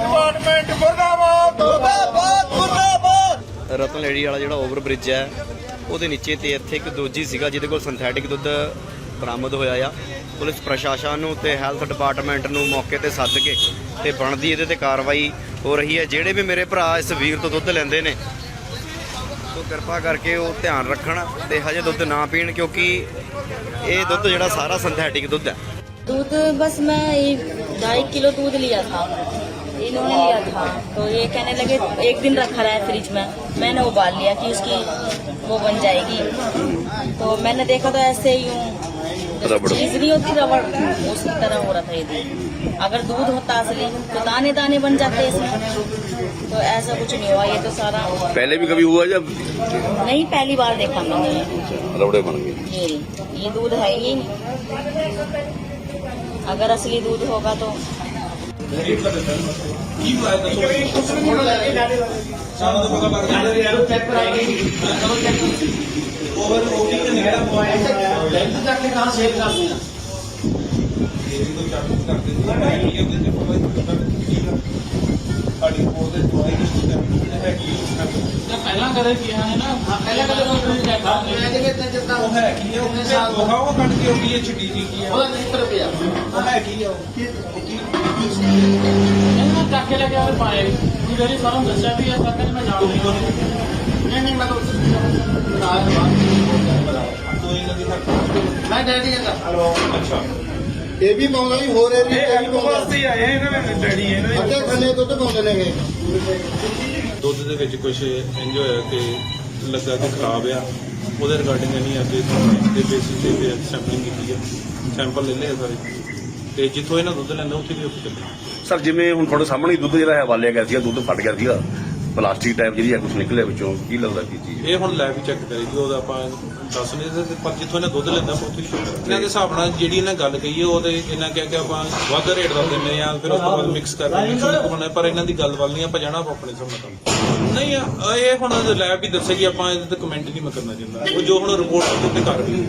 Department ਮੁਰਦਾਬਾਦ ਮੁਰਦਾਬਾਦ ਮੁਰਦਾਬਾਦ ਰਤਨ ਲੇੜੀ ਵਾਲਾ ਜਿਹੜਾ ਓਵਰ ਬ੍ਰਿਜ ਹੈ ਉਹਦੇ ਨੀਚੇ ਤੇ ਇੱਥੇ ਇੱਕ ਦੂਜੀ ਸੀਗਾ ਜਿਹਦੇ ਕੋਲ ਸਿੰਥੈਟਿਕ ਦੁੱਧ ਬਰਾਮਦ ਹੋਇਆ ਆ। ਪੁਲਿਸ ਪ੍ਰਸ਼ਾਸਨ ਨੂੰ ਤੇ ਹੈਲਥ ਡਿਪਾਰਟਮੈਂਟ ਨੂੰ ਮੌਕੇ ਤੇ ਸੱਦ ਕੇ ਤੇ ਬਣਦੀ ਇਹਦੇ ਤੇ ਕਾਰਵਾਈ ਹੋ ਰਹੀ ਹੈ। ਜਿਹੜੇ ਵੀ ਮੇਰੇ ਭਰਾ ਇਸ ਵੀਰ ਤੋਂ ਦੁੱਧ ਲੈਂਦੇ ਨੇ ਉਹ ਕਿਰਪਾ ਕਰਕੇ ਉਹ ਧਿਆਨ ਰੱਖਣ ਤੇ ਹਜੇ ਦੁੱਧ ਨਾ ਪੀਣ ਕਿਉਂਕਿ ਇਹ ਦੁੱਧ ਜਿਹੜਾ ਸਾਰਾ ਸਿੰਥੈਟਿਕ ਦੁੱਧ ਹੈ। ਦੁੱਧ ਬਸ ਮੈਂ ढाई किलो दूध लिया था इन्होंने लिया था। तो ये कहने लगे एक दिन रखा रहा है फ्रिज में। मैंने उबाल लिया कि उसकी वो बन जाएगी। तो मैंने देखा तो ऐसे ही रबड़। चीज़ नहीं होती रबड़। उसी तरह हो रहा था ये दूध अगर दूध होता असली तो दाने दाने बन जाते इसमें। तो ऐसा कुछ नहीं हुआ ये तो सारा। पहले भी कभी हुआ जब? नहीं पहली बार देखा मैंने। रबड़े बन गए। ये दूध है ही नहीं। अगर असली दूध होगा तो ਕੀ ਹੋਇਆ ਦੱਸੋ ਕੁਛ ਨਹੀਂ ਹੋਣਾ ਲੱਗੇ ਡਾੜੇ ਵਾਲੇ ਸਾਨੂੰ ਤਾਂ ਪਤਾ ਲੱਗ ਗਿਆ ਯਾਰ ਚੈੱਕ ਕਰਾ ਕੇ ਚਲੋ ਚੈੱਕ ਓਵਰ ਓਪੀ ਤੇ ਨਿਕਲਿਆ ਮੋਬਾਈਲ ਲੈਂਸ ਕਰਕੇ ਕਹਾਂ ਸੇਵ ਕਰਦੇ ਆ ਇਹ ਤੋਂ ਚੱਕ ਕਰਦੇ ਨਹੀਂ ਇਹ ਤੇ ਪਹਿਲਾਂ ਕਦੇ ਕਿਹਾ ਹੈ ਨਾ? ਪਹਿਲਾਂ ਕਦੇ ਕੋਈ ਨਹੀਂ ਦੇਖਾ ਮੈਂ ਜਿਵੇਂ ਤੇ ਜਿੱਦਾਂ ਉਹ ਹੈ ਕੀ ਹੈ ਉਹਨੇ ਸਾਲ ਉਹ ਕੱਢ ਕੇ ਉਹ ਕੀ ਹੈ ਛਿੱਟੀ ਜੀ ਕੀ ਹੈ ਉਹਦਾ ਨਹੀਂ ਪਰ ਪਿਆ ਉਹ ਹੈ ਕੀ ਹੈ ਉਹ? ਇਹਨਾਂ ਚੱਕ ਕੇ ਲੈ ਕੇ ਆਵੇ ਪਾਏ। ਵੀ ਜਿਹੜੀ ਸਾਨੂੰ ਦੱਸਿਆ ਵੀ ਇਹ ਤੱਕ ਮੈਂ ਜਾਣਦੀ ਨਹੀਂ ਨਹੀਂ ਮੈਂ ਤਾਂ ਤੋਂ ਇਹਨਾਂ ਦੀ ਹੱਕ ਮੈਂ ਡੈਡੀ ਕਹਿੰਦਾ ਹਲੋ ਅੱਛਾ। ਇਹ ਵੀ ਪਾਉਂਦਾ ਜੀ ਹੋਰ ਇਹ ਵੀ ਪਾਉਂਦਾ। ਵਾਸਤੇ ਹੀ ਆਏ ਇਹਨਾਂ ਦੇ ਡੈਡੀ ਇਹਨਾਂ ਦੇ ਅੱਧੇ ਖੰਨੇ ਦੁੱਧ ਪਾਉਂਦੇ ਨੇਗੇ। ਦੁੱਧ ਦੇ ਵਿੱਚ ਕੁਝ ਇੰਜ ਹੋਇਆ ਕਿ ਲੱਗਾ ਕਿ ਖਰਾਬ ਆ। ਉਹਦੇ ਰਿਗਾਰਡਿੰਗ ਅਸੀਂ ਅੱਗੇ ਦੇ ਬੇਸਿਸ ਤੇ ਸੈਂਪਲਿੰਗ ਕੀਤੀ ਹੈ ਸੈਂਪਲ ਲੈ ਲਏ ਆ ਸਾਰੇ। ਤੇ ਜਿੱਥੋਂ ਇਹਨਾਂ ਦੁੱਧ ਲੈਂਦਾ, ਉੱਥੇ ਵੀ ਉੱਥੇ ਚੱਲੇ ਸਰ, ਜਿਵੇਂ ਹੁਣ ਤੁਹਾਡੇ ਸਾਹਮਣੇ ਹੀ ਦੁੱਧ ਜਿਹੜਾ ਹੈ ਵਾਲਿਆ ਗਿਆ ਸੀਗਾ, ਦੁੱਧ ਫਟ ਗਿਆ ਸੀਗਾ। ਪਲਾਸਟਿਕ ਟਾਈਪ ਜਿਹੜੀ ਹੈ ਕੁਝ ਨਿਕਲਿਆ ਵਿੱਚੋਂ ਕੀ ਲੱਗਦਾ ਕੀ ਚੀਜ਼? ਇਹ ਹੁਣ ਲੈਬ ਚੈੱਕ ਕਰੇਗੀ ਉਹਦਾ ਆਪਾਂ ਦੱਸ ਨਹੀਂ ਸਕਦੇ ਪਰ ਜਿੱਥੋਂ ਇਹਨਾਂ ਦੁੱਧ ਲੈਂਦਾ ਆਪਾਂ ਇਹਨਾਂ ਦੇ ਹਿਸਾਬ ਨਾਲ ਜਿਹੜੀ ਇਹਨਾਂ ਗੱਲ ਕਹੀ ਹੈ ਉਹਦੇ ਇਹਨਾਂ ਕਿਹਾ ਕਿ ਆਪਾਂ ਵਾਧਾ ਰੇਟ ਦਾ ਦਿੰਦੇ ਆ ਫਿਰ ਉਸ ਤੋਂ ਬਾਅਦ ਮਿਕਸ ਕਰ ਦਿੰਦੇ ਪਰ ਇਹਨਾਂ ਦੀ ਗੱਲ ਵੱਲ ਨਹੀਂ ਆਪਾਂ ਜਾਣਾ ਆਪਾਂ ਆਪਣੇ ਹਿਸਾਬ ਨਾਲ ਕੰਮ ਨਹੀਂ ਆ, ਇਹ ਹੁਣ ਲੈਬ ਵੀ ਦੱਸੇਗੀ ਆਪਾਂ ਇਹਦੇ ਤੇ ਕਮੈਂਟ ਨਹੀਂ ਮੈਂ ਕਰਨਾ ਚਾਹੁੰਦਾ। ਉਹ ਜੋ ਹੁਣ ਰਿਪੋਰਟ ਉਹਦੇ ਤੇ ਕਰ ਰਹੀ